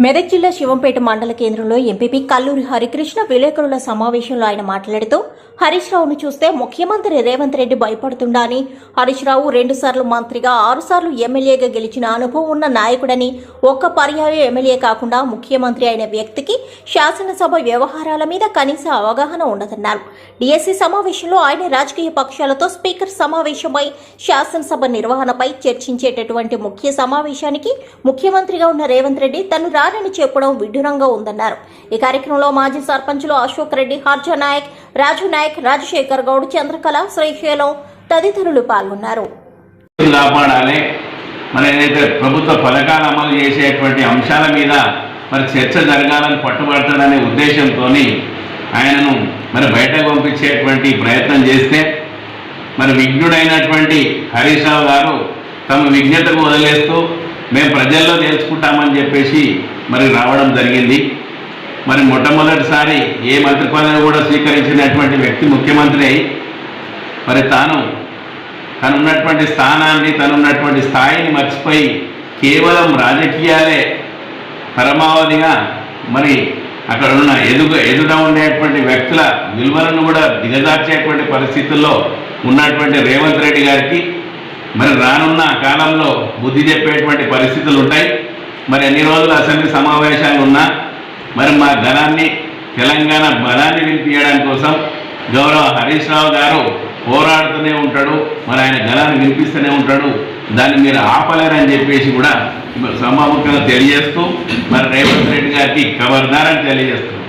మెదక్ జిల్లా శివంపేట మండల కేంద్రంలో ఎంపీపీ కల్లూరి హరికృష్ణ విలేకరుల సమావేశంలో ఆయన మాట్లాడుతూ హరీష్ రావును చూస్తే ముఖ్యమంత్రి రేవంత్ రెడ్డి భయపడుతుండా అని హరీష్ రావు రెండుసార్లు మంత్రిగా ఆరుసార్లు ఎమ్మెల్యేగా గెలిచిన అనుభవం ఉన్న నాయకుడని ఒక్క పర్యాయం ఎమ్మెల్యే కాకుండా ముఖ్యమంత్రి అయిన వ్యక్తికి శాసనసభ వ్యవహారాల మీద కనీస అవగాహన ఉండదన్నారు. డిఎస్సీ సమావేశంలో ఆయన రాజకీయ పక్షాలతో స్పీకర్ సమావేశమై శాసనసభ నిర్వహణపై చర్చించేటటువంటి ముఖ్య సమావేశానికి ముఖ్యమంత్రిగా ఉన్న రేవంత్ రెడ్డి తను రానని చెప్పడం విడ్డూరంగా ఉందన్నారు. ఈ కార్యక్రమంలో మాజీ సర్పంచులు అశోక్ రెడ్డి హర్జ నాయక్ రాజు నాయక్ రాజశేఖర్ గౌడ్ చంద్రకళ శ్రీశైలం తదితరులు పాల్గొన్నారు. మన ఏదైతే ప్రభుత్వ పథకాలు అమలు చేసేటువంటి అంశాల మీద మరి చర్చ జరగాలని పట్టుబడతాడనే ఉద్దేశంతో ఆయనను మరి బయటకు పంపించేటువంటి ప్రయత్నం చేస్తే మరి విఘ్నుడైనటువంటి హరీష్ రావు గారు తమ విజ్ఞతకు వదిలేస్తూ మేము ప్రజల్లో తెలుసుకుంటామని చెప్పేసి మరి రావడం జరిగింది. మరి మొట్టమొదటిసారి ఏ మంత్రి పదవి కూడా స్వీకరించినటువంటి వ్యక్తి ముఖ్యమంత్రి అయి మరి తాను తనున్నటువంటి స్థానాన్ని తనున్నటువంటి స్థాయిని మర్చిపోయి కేవలం రాజకీయాలే పరమావధిగా మరి అక్కడ ఉన్న ఎదుగు ఎదుట ఉండేటువంటి వ్యక్తుల విలువలను కూడా దిగజార్చేటువంటి పరిస్థితుల్లో ఉన్నటువంటి రేవంత్ రెడ్డి గారికి మరి రానున్న కాలంలో బుద్ధి చెప్పేటువంటి పరిస్థితులు ఉంటాయి మరి ఎన్ని రోజులు అసెంబ్లీ సమావేశాలు ఉన్నా మరి మా ధనాన్ని తెలంగాణ బలాన్ని వినిపించడానికి కోసం గౌరవ హరీష్ రావు గారు పోరాడుతూనే ఉంటాడు మరి ఆయన గలాన్ని వినిపిస్తూనే ఉంటాడు. దాన్ని మీరు ఆపలేరని చెప్పేసి కూడా సమాముఖంగా తెలియజేస్తూ మరి రేవంత్ రెడ్డి గారికి ఖబర్దారని తెలియజేస్తున్నారు